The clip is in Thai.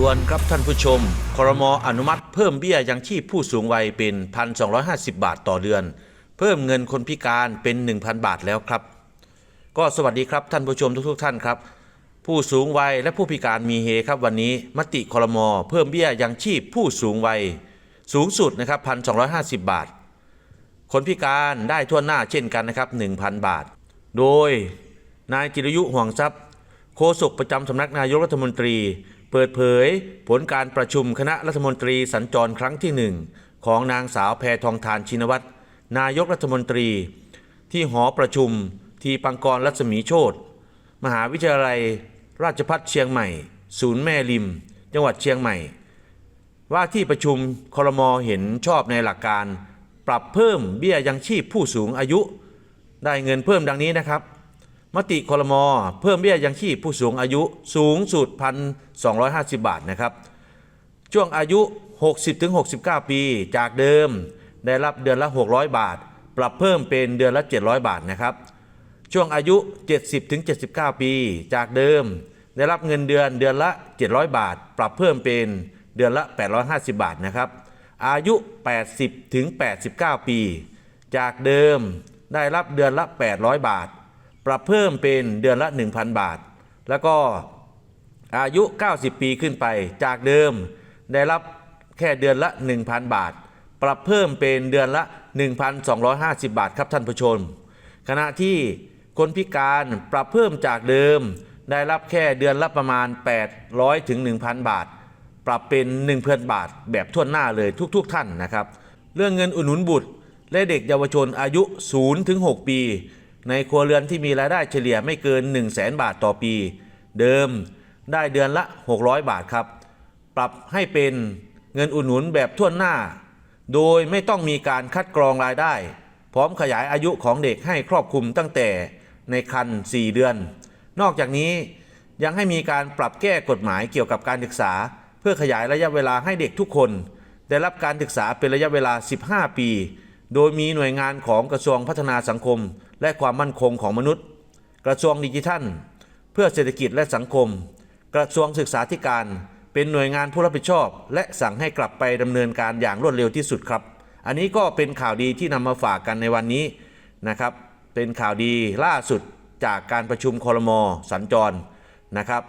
ด่วนครับท่านผู้ชม ครมอนุมัติเพิ่มเบี้ยยังชีพผู้สูงวัยเป็น 1,250 บาทต่อเดือน เพิ่มเงินคนพิการเป็น 1,000 บาทแล้วครับ ก็สวัสดีครับท่านผู้ชมทุกๆท่านครับ ผู้สูงวัยและผู้พิการมีเฮครับวันนี้มติครมเพิ่มเบี้ยยังชีพผู้สูงวัย สูงสุดนะครับ 1,250 บาท คนพิการได้ทั่วหน้าเช่นกันนะครับ 1,000 บาท โดยนายจิรยุห่วงทรัพย์โฆษกประจำสำนักนายกรัฐมนตรี เปิดเผยผลการประชุมคณะรัฐมนตรีสัญจรครั้งที่หนึ่งของนางสาวแพทองทานชินวัตรนายกรัฐมนตรี ที่หอประชุม ทีปังกรรัศมีโชตมหาวิทยาลัย ราชภัฏเชียงใหม่ ศูนย์แม่ริม จังหวัดเชียงใหม่ ว่าที่ประชุมครมเห็นชอบในหลักการ ปรับเพิ่มเบี้ยยังชีพผู้สูงอายุ ได้เงินเพิ่มดังนี้นะครับ มติคลมเพิ่มเบี้ยยังชีพผู้สูงอายุสูงสุด 1,250 บาทนะครับ ช่วงอายุ 60-69 ปี จากเดิมได้รับเดือนละ 600 บาท ปรับเพิ่มเป็นเดือนละ 700 บาทนะครับ ช่วงอายุ 70-79 ปี จากเดิม ได้รับเงินเดือนเดือนละ 700 บาท ปรับเพิ่มเป็นเดือนละ 850 บาทนะครับ อายุ 80-89 ปี จากเดิมได้รับเดือนละ 800 บาท ปรับเพิ่มเป็นเดือนละ 1,000 บาท แล้วก็อายุ 90 ปีขึ้นไป จากเดิมได้รับแค่เดือนละ 1,000 บาท ปรับเพิ่มเป็นเดือนละ 1,250 บาทครับท่านผู้ชม ขณะที่คนพิการปรับเพิ่มจากเดิม ได้รับแค่เดือนละประมาณ 800ถึง1,000 บาท ปรับเป็น 1,000 บาท แบบทั่วหน้าเลยทุกๆทท่านนะครับ เรื่องเงินอุดหนุนบุตรและเด็กเยาวชนอายุ0ถึง6ปี ในครัวเรือนที่มีรายได้เฉลี่ยไม่เกิน 1 0 0 0 0แบาทต่อปี เดิมได้เดือนละ 600 บาทครับ ปรับให้เป็นเงินอุดหนุนแบบทั่วหน้า โดยไม่ต้องมีการคัดกรองรายได้ พร้อมขยายอายุของเด็กให้ครอบคลุมตั้งแต่ในคัน 4 เดือน นอกจากนี้ยังให้มีการปรับแก้กฎหมายเกี่ยวกับการศึกษา เพื่อขยายระยะเวลาให้เด็กทุกคน ได้รับการศึกษาเป็นระยะเวลา 15 ปี โดยมีหน่วยงานของกระทรวงพัฒนาสังคม และความมั่นคงของมนุษย์ กระทรวงดิจิทัล เพื่อเศรษฐกิจและสังคม กระทรวงศึกษาธิการ เป็นหน่วยงานผู้รับผิดชอบ และสั่งให้กลับไปดำเนินการอย่างรวดเร็วที่สุดครับ อันนี้ก็เป็นข่าวดีที่นำมาฝากกันในวันนี้นะครับ เป็นข่าวดีล่าสุดจากการประชุมคอรมอสัญจรนะครับ